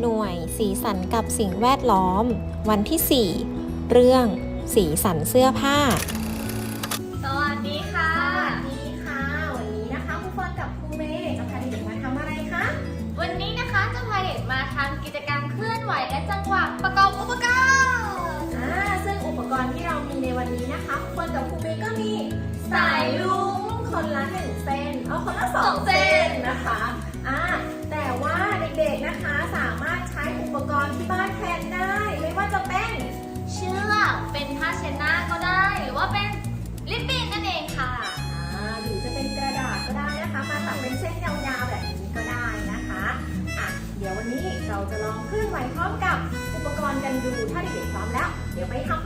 หน่วยสีสันกับสิ่งแวดล้อม วันที่ 4 เรื่องสีสันเสื้อผ้า สวัสดีค่ะ สวัสดีค่ะ วันนี้นะคะครูเฟิร์นกับครูเมย์จะพาเด็กๆมาทำอะไรคะ วันนี้นะคะจะพาเด็กมาทำกิจกรรมเคลื่อนไหวและจังหวะประกอบอุปกรณ์อ่าซึ่งอุปกรณ์ที่เรามีในวันนี้นะคะครูเฟิร์นกับครูเมย์ก็มีสายลุงคนละหนึ่งเส้น เอาคนละสอสองงเส้เส้นนนะคะ เชนผ้าเช็ดหน้าก็ได้ หรือว่าเป็นลิปบิ้นนั่นเองค่ะ อ่าหรือจะเป็นกระดาษก็ได้นะคะ มาตัดเป็นเส้นยาวๆแบบนี้ก็ได้นะคะอะเดี๋ยววันนี้เราจะลองเคลื่อนไหวพร้อมกับอุปกรณ์กันดู ถ้าเด็กๆพร้อมแล้ว เดี๋ยวไปทำ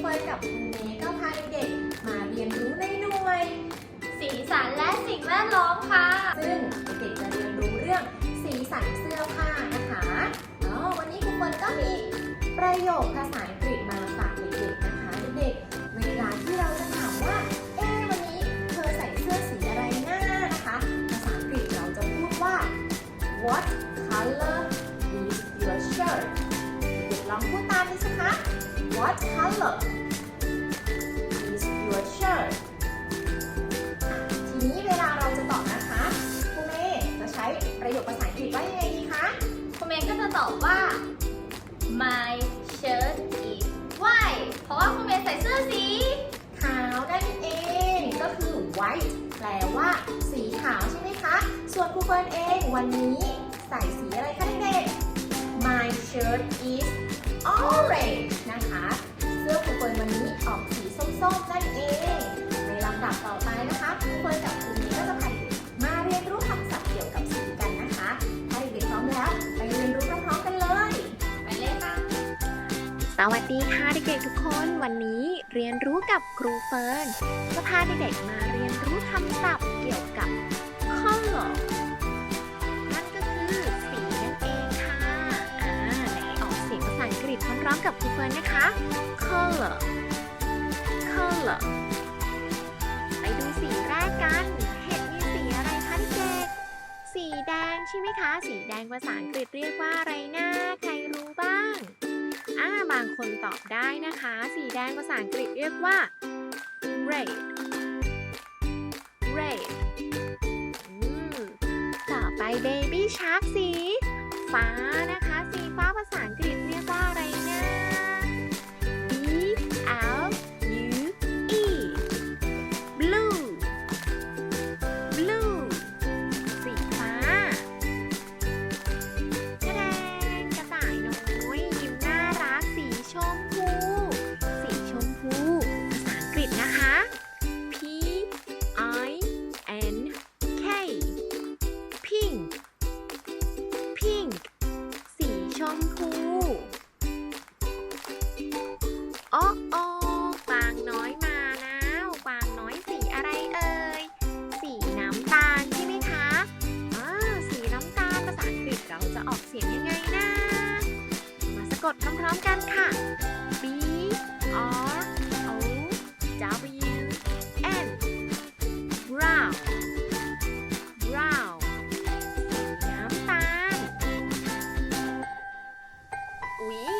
เฟิร์นกับครูเมย์ก็พาเด็กๆมาเรียนรู้ในหน่วย สีสันและสิ่งแวดล้อมค่ะ ซึ่งเด็กๆจะเรียนรู้เรื่องสีสันเสื้อผ้านะคะอ๋อวันนี้ครูเฟิร์นก็มีประโยคภาษาอังกฤษมาฝากเด็กๆนะคะเด็กๆเวลาที่เราจะถามว่าเอ๊วันนี้เธอใส่เสื้อสีอะไรนะนะคะ ภาษาอังกฤษเราจะพูดว่า what color is your shirt เด็กลองพูดตาม what color is your shirt ทีนี้เวลาเราจะตอบนะคะครูเมย์จะใช้ประโยคภาษาอังกฤษว่ายังไงดีคะคุณเมย์ก็จะตอบว่า my shirt is white เพราะว่าคุณเมย์ใส่เสื้อสีขาวนั่นเอง ก็คือ white แปลว่าสีขาวใช่ไหมคะ ส่วนครูเฟิร์นเองวันนี้ใส่สีอะไรคะเด็กๆ my shirt is orange นะคะ เสื้อครูเฟิร์นวันนี้ออกสีส้มๆนั่นเอง ในลำดับต่อไปนะคะครูเฟิร์นกับครูนี้ก็จะพาเด็กมาเรียนรู้คำศัพท์เกี่ยวกับสีกันนะคะ ถ้าเด็กๆพร้อมแล้ว ไปเรียนรู้พร้อมๆกันเลย ไปเลยค่ะ สวัสดีค่ะเด็กๆทุกคนวันนี้เรียนรู้กับครูเฟิร์นจะพาเด็กๆมาเรียนรู้คำศัพท์เกี่ยวกับ color ร้อมกับครูเฟิร์นนะคะ color color ไปดูสีแรกกัน เห็นมีสีอะไรคะเด็กสีแดงใช่ไหมคะ สีแดงภาษาอังกฤษเรียกว่าอะไรนะใครรู้บ้างอ่าบางคนตอบได้นะคะ สีแดงภาษาอังกฤษเรียกว่า red red อืมต่อไป baby shark สี ฟ้านะคะ สีฟ้าภาษาอังกฤษ ดพร้อมๆกันค่ะ B R O W N brown brown น้ำตาลอุ๊ย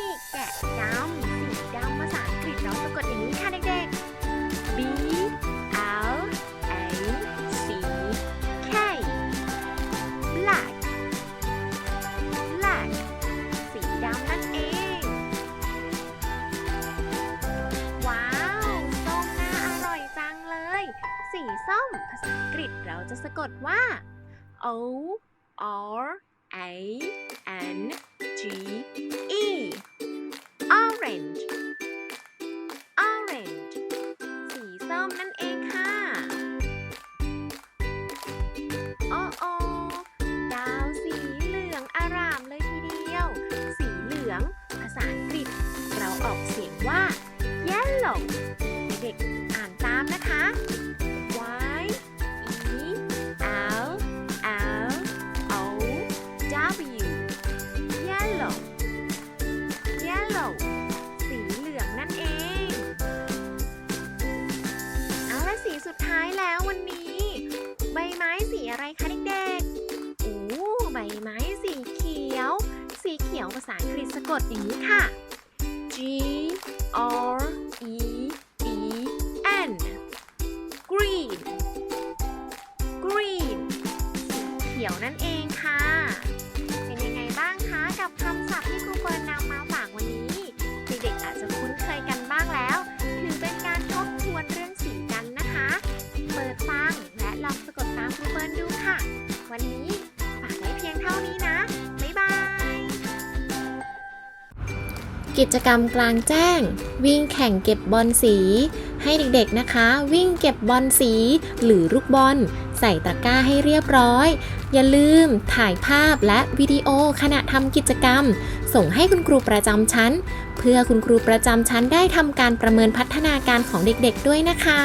กฤษเราจะสะกดว่า O R A N G E ษาอังกฤษสะกดอย่างนี้ค่ะ G R E E N green green สีเขียวนั่นเองค่ะ เป็นยังไงบ้างคะกับคำศัพท์ที่ครูเฟิร์นนำมาฝากวันนี้ เด็กๆอาจจะคุ้นเคยกันบ้างแล้ว ถือเป็นการทบทวนเรื่องสีกันนะคะ เปิดฟังและลองสะกดตามครูเฟิร์นดูค่ะ วันนี้ กิจกรรมกลางแจ้ง วิ่งแข่งเก็บบอลสี ให้เด็กๆนะคะ วิ่งเก็บบอลสี หรือลูกบอล ใส่ตะกร้าให้เรียบร้อย อย่าลืมถ่ายภาพและวิดีโอขณะทำกิจกรรม ส่งให้คุณครูประจำชั้น เพื่อคุณครูประจำชั้นได้ทำการประเมินพัฒนาการของเด็กๆด้วยนะคะ